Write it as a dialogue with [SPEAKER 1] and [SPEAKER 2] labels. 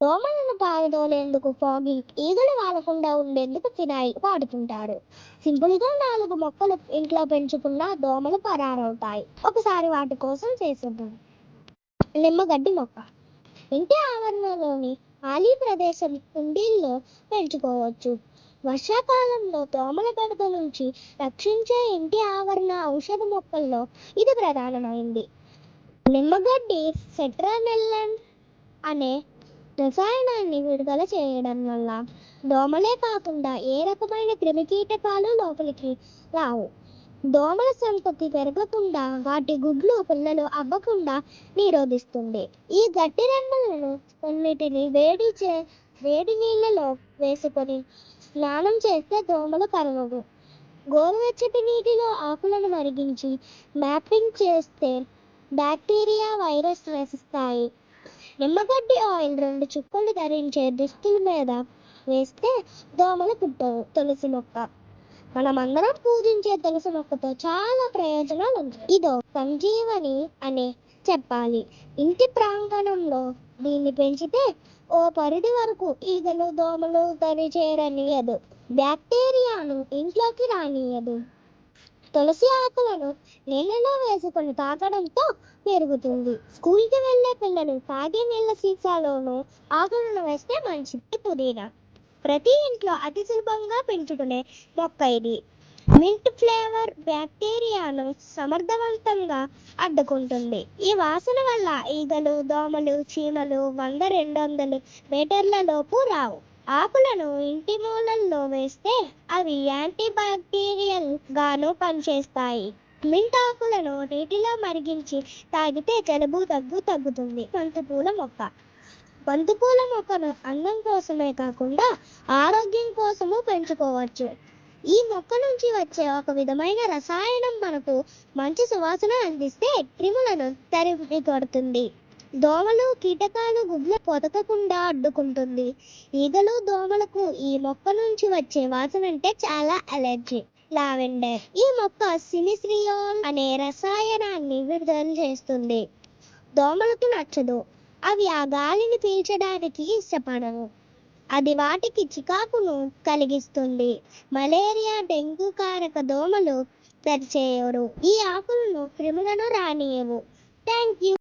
[SPEAKER 1] దోమలను పారదోలేందుకు fogging ఈగలు వాడకుండా ఉండేందుకు ఫినాయిల్ వాడుతుంటారు. సింపుల్గా నాలుగు మొక్కలు ఇంట్లో పెంచుకున్న దోమలు పరారవుతాయి. ఒకసారి వాటి కోసం చేసేద్దాం. నిమ్మగడ్డి మొక్క. ఇంటి ఆవరణలోని ఖాళీ ప్రదేశం కుండీల్లో పెంచుకోవచ్చు. వర్షాకాలంలో దోమల బెడద నుంచి రక్షించే ఇంటి ఆవరణ ఔషధ మొక్కల్లో ఇది ప్రధానమైంది. నిమ్మగడ్డి సెట్రానెల్లన్ అనే రసాయనాన్ని విడుదల చేయడం వల్ల దోమలే కాకుండా ఏ రకమైన క్రిమికీటకాలు లోపలికి రావు. దోమల సంతతి పెరగకుండా వాటి గుడ్లు పిల్లలు అవ్వకుండా నిరోధిస్తుంది. ఈ గట్టి రెమ్మలను కొన్నిటిని వేడి చే వేడి నీళ్ళలో వేసుకొని స్నానం చేస్తే దోమలు కరగవు గోరువెచ్చటి నీటిలో ఆకులను మరిగించి మ్యాపింగ్ చేస్తే బ్యాక్టీరియా వైరస్ నశిస్తాయి నిమ్మగడ్డి ఆయిల్ రెండు చుక్కలు ధరించే దుస్తుల మీద వేస్తే దోమలు పుట్టవు. తులసి మొక్క. మనమందరం పూజించే తులసి మొక్కతో చాలా ప్రయోజనాలు ఉంటాయి ఇదో సంజీవని అనే చెప్పాలి. ఇంటి ప్రాంగణంలో దీన్ని పెంచితే ఓ పరిధి వరకు ఈగలు దోమలు తరిచేరనీయదు. బ్యాక్టీరియాను ఇంట్లోకి రానియదు. తులసి ఆకులను నీళ్ళలో వేసుకొని తాగడంతో పెరుగుతుంది. స్కూల్కి వెళ్ళే పిల్లలు తాగే నీళ్ళ సీసాలోనూ ఆకులను వేస్తే మంచిది పుదీనా. ప్రతి ఇంట్లో అతి సులభంగా పెంచుకునే మొక్క ఇది. మింట్ ఫ్లేవర్ బ్యాక్టీరియాను సమర్థవంతంగా అడ్డుకుంటుంది. ఈ వాసన వల్ల ఈగలు దోమలు చీమలు వంద రెండు వందలు మీటర్లలోపు రావు. ఆకులను ఇంటి మూలల్లో వేస్తే అవి యాంటీబ్యాక్టీరియల్ గాను పనిచేస్తాయి. మింటాకులను నీటిలో మరిగించి తాగితే జలుబు దగ్గు తగ్గుతుంది. బంతిపూల మొక్క. బంతిపూల మొక్కను అందం కోసమే కాకుండా ఆరోగ్యం కోసము పెంచుకోవచ్చు. ఈ మొక్క నుంచి వచ్చే ఒక విధమైన రసాయనం మనకు మంచి సువాసన అందిస్తే క్రిములను తరిమి కొడుతుంది. దోమలు కీటకాలు గుడ్లు పొదకకుండా అడ్డుకుంటుంది. ఈగలు దోమలకు ఈ మొక్క నుంచి వచ్చే వాసన అంటే చాలా అలర్జీ. లావెండర్. ఈ మొక్క సినిస్రియోల్ అనే రసాయనాన్ని విడుదల చేస్తుంది. దోమలకు నచ్చదు. అవి ఆ గాలిని పీల్చడానికి ఇష్టపడవు. అది వాటికి చికాకును కలిగిస్తుంది. మలేరియా డెంగ్యూ కారక దోమలు తెరిచేయరు ఈ ఆకులను క్రిములను రానియవు. Thank you